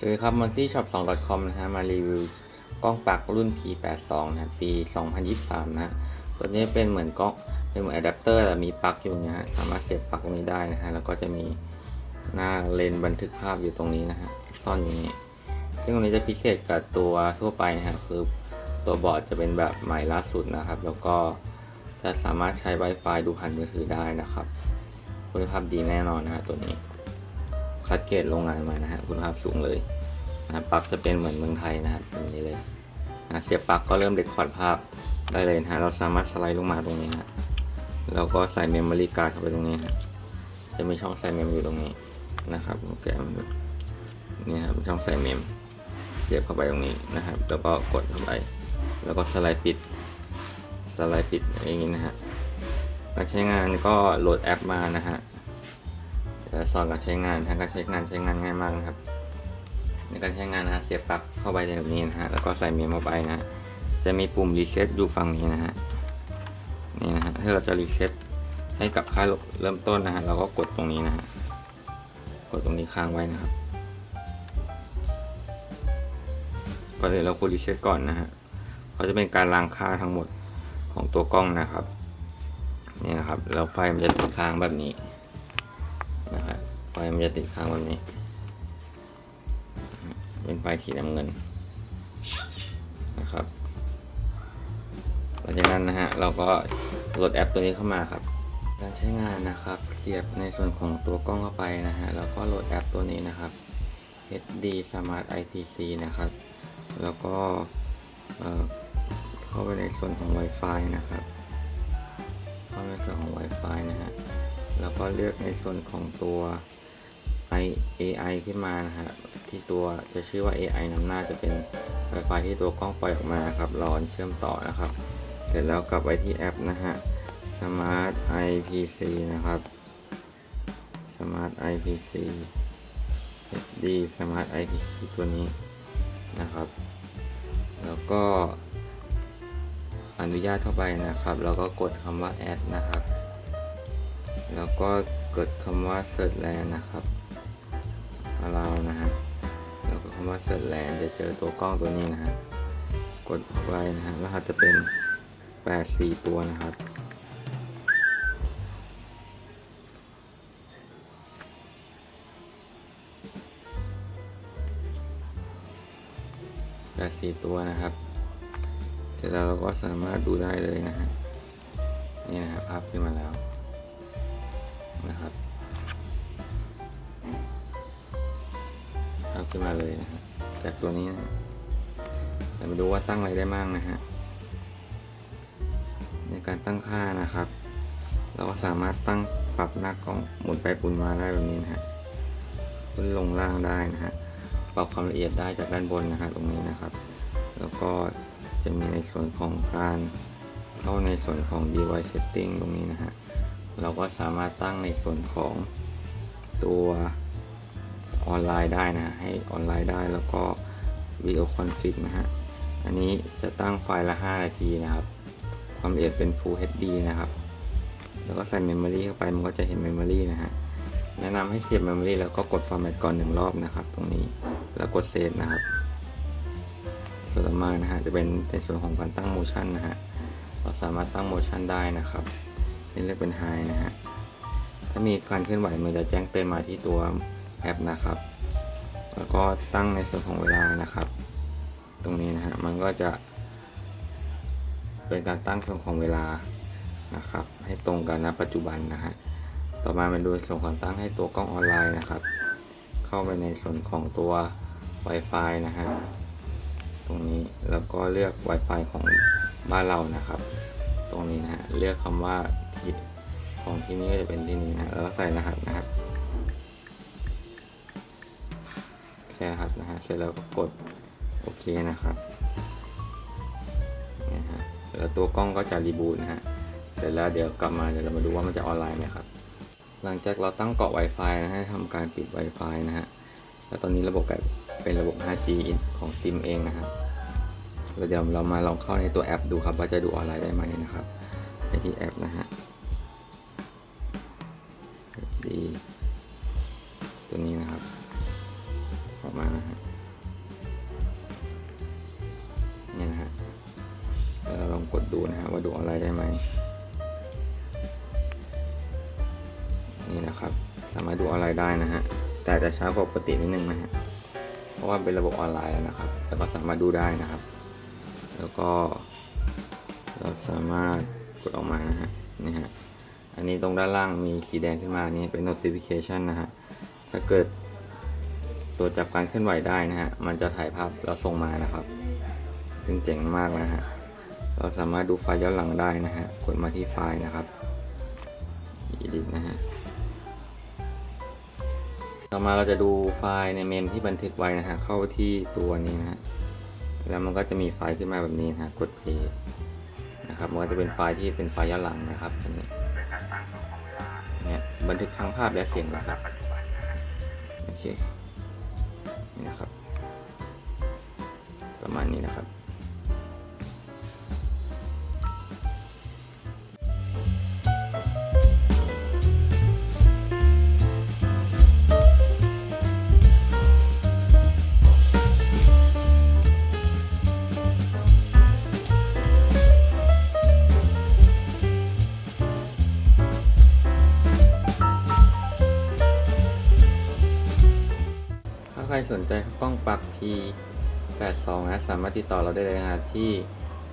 สวัสดีครับ m o n t y shop 2 com นะฮะมารีวิวกล้องปักรุ่น P82 นะปี 2023 นะตัวนี้เป็นเหมือนกล้องเป็นเหมือนอะแดปเตอร์แต่มีปลั๊กอยู่นะฮะสามารถเสียบปลั๊กตรงนี้ได้นะฮะแล้วก็จะมีหน้าเลนบันทึกภาพอยู่ตรงนี้นะฮะซ่อนอยู่นี้ ซึ่งตรงนี้จะพิเศษกับตัวทั่วไปนะฮะคือตัวบอร์ดจะเป็นแบบใหม่ล่าสุดนะครับ แล้วก็จะสามารถใช้ Wi-Fi ดูผ่านมือถือได้นะครับคุณภาพดีแน่นอนนะฮะตัวนี้ คัดเกรดโรงงานมานะฮะคุณภาพสูงเลยนะปลั๊กจะเป็นเหมือนเมืองไทยนะครับแบบนี้เลยนะเสียบปลั๊กก็เริ่มเด็กคอร์ดภาพได้เลยนะเราสามารถสไลด์ลงมาตรงนี้ฮะแล้วก็ใส่เมมโมรี่การ์ดเข้าไปตรงนี้ฮะจะมีช่องใส่เมมอยู่ตรงนี้นะครับแกะมันนี่ครับช่องใส่เมมเสียบเข้าไปตรงนี้นะครับ แล้วก็กดเข้าไป แล้วก็สไลด์ปิด สไลด์ปิดอย่างนี้นะฮะการใช้งานก็โหลดแอปมานะฮะ สอนการใช้งานทางการใช้งานใช้งานง่ายมากนะครับ ในการใช้งานนะฮะเสียบปลั๊กเข้าไปในแบบนี้นะฮะแล้วก็ใส่เมมเข้าไปนะ จะมีปุ่มรีเซ็ตอยู่ฝั่งนี้นะฮะนี่นะฮะถ้าเราจะรีเซ็ตให้กับค่าเริ่มต้นนะฮะเราก็กดตรงนี้นะฮะกดตรงนี้ค้างไว้นะครับก่อนอื่นเรากดรีเซ็ตก่อนนะฮะเขาจะเป็นการล้างค่าทั้งหมดของตัวกล้องนะครับนี่นะครับแล้วไฟมันจะติดค้างแบบนี้ มันจะติดค้างแบบนี้ เป็นไฟสีน้ำเงินนะครับ หลังจากนั้นนะฮะเราก็โหลดแอปตัวนี้เข้ามาครับ การใช้งานนะครับเสียบในส่วนของตัวกล้องเข้าไปนะฮะแล้วก็โหลดแอปตัวนี้นะครับ HD Smart IPC นะครับ แล้วก็เอ่อเข้าไปในส่วนของ Wi-Fi นะครับเข้าในส่วนของ Wi-Fi นะฮะแล้วก็เลือกในส่วนของตัว I AI ขึ้นมานะฮะที่ตัวจะชื่อว่า AI นำหน้าจะเป็น Wi-Fi ที่ตัวกล้องปล่อยออกมาครับรอนเชื่อมต่อนะครับ เสร็จแล้วกลับไปที่แอปนะฮะ Smart IPC นะครับ Smart IPC HD Smart IPC ตัวนี้นะครับ แล้วก็อนุญาตเข้าไปนะครับ แล้วก็กดคำว่า add นะครับ แล้วก็กดคำว่า search land นะครับ allow นะฮะ แล้วก็คำว่า search land จะเจอตัวกล้องตัวนี้นะฮะ กดเข้าไปนะฮะ รหัสจะเป็น 84 ตัวนะครับ84ตัวนะครับ เสร็จแล้วเราก็สามารถดูได้เลยนะฮะ นี่นะครับภาพขึ้นมาแล้ว ภาขึ้นมาเลยนะฮะจากตัวนี้นะแต่มาดูว่าตั้งอะไรได้บ้างนะฮะในการตั้งค่านะครับ เราก็สามารถตั้งปรับหน้ากล้องหมุนไปหมุนมาได้แบบนี้นะฮะขึ้นลงล่างได้นะฮะปรับความละเอียดได้จากด้านบนนะฮะตรงนี้นะครับ แล้วก็จะมีในส่วนของการเข้าในส่วนของ device setting ตรงนี้นะฮะเราก็สามารถตั้งในส่วนของตัว ออนไลน์ได้นะ ให้ออนไลน์ได้แล้วก็วิดีโอคอนฟิกนะฮะ อันนี้จะตั้งไฟล์ละ 5 นาทีนะครับ ความละเอียดเป็น Full HD นะครับ แล้วก็ใส่ Memory เข้าไปมันก็จะเห็น Memory นะฮะ แนะนำให้เสียบ Memory แล้วก็กด Format ก่อนหนึ่งรอบนะครับ ตรงนี้ แล้วกด Save นะครับ ส่วนต่อมานะฮะจะเป็นในส่วนของการตั้ง Motion นะฮะ เราสามารถตั้ง Motion ได้นะครับนี่เรียกเป็น High นะฮะ ถ้ามีการเคลื่อนไหวมันจะแจ้งเตือนมาที่ตัว แอปนะครับ แล้วก็ตั้งในส่วนของเวลานะครับ ตรงนี้นะฮะมันก็จะ เป็นการตั้งส่วนของเวลานะครับ ให้ตรงกันณปัจจุบันนะฮะต่อมาเป็นดูส่วนของตั้งให้ตัวกล้องออนไลน์นะครับ เข้าไปในส่วนของตัว Wi-Fi นะฮะตรงนี้แล้วก็เลือก Wi-Fi ของบ้านเรานะครับ ตรงนี้นะฮะเลือกคำว่าทิศของที่นี่ก็จะเป็นที่นี้นะแล้วก็ใส่รหัสนะครับ ใส่รหัสนะฮะเสร็จแล้วก็กดโอเคนะครับนะฮะแล้วตัวกล้องก็จะรีบูตนะฮะเสร็จแล้วเดี๋ยวกลับมาเดี๋ยวเรามาดูว่ามันจะออนไลน์ไหมครับ หลังจากเราตั้งเกาะ Wi-Fi นะให้ทำการปิด Wi-Fi นะฮะแล้วตอนนี้ระบบเป็นระบบ 5G ของซิมเองนะครับแล้วเดี๋ยวเรามาลองเข้าในตัวแอปดูครับ ว่าจะดูออนไลน์ได้ไหมนะครับไปที่แอปนะฮะดีตัวนี้นะครับ ออกมานะฮะเนี่ยนะฮะเราลองกดดูนะฮะว่าดูอะไรได้ไหมนี่นะครับ สามารถดูออนไลน์ได้นะฮะแต่จะช้ากว่าปกตินิดนึงนะฮะเพราะว่าเป็นระบบออนไลน์นะครับแต่ก็สามารถดูได้นะครับ แล้วก็เราสามารถกดออกมานะฮะนี่ฮะอันนี้ตรงด้านล่างมีสีแดงขึ้นมานี่เป็น notification นะฮะถ้าเกิด ตรวจับการเคลื่อนไหวได้นะฮะ มันจะถ่ายภาพแล้วส่งมานะครับ ซึ่งเจ๋งมากนะฮะ เราสามารถดูไฟล์ย้อนหลังได้นะฮะ กดมาที่ไฟล์นะครับ edit นะฮะ ต่อมาเราจะดูไฟล์ในเมมที่บันทึกไว้นะฮะ เข้าที่ตัวนี้นะฮะ แล้วมันก็จะมีไฟล์ขึ้นมาแบบนี้นะฮะ กด play นะครับ มันก็จะเป็นไฟล์ที่เป็นไฟล์ย้อนหลังนะครับอันนี้เนี่ยบันทึกทั้งภาพและเสียงนะครับโอเค นี่นะครับ ประมาณนี้นะครับ รสนใจกล้องปรับ P 82นะสามารถติดต่อเราได้เลยนะที่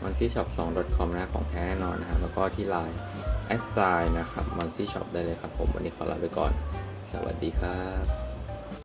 m o n c y shop 2 com นะของแท้แน่นอนนะฮะแล้วก็ที่ Line แอดไซน์นะครับ m o n c y shop ได้เลยครับผม วันนี้ขอลาไปก่อน สวัสดีครับ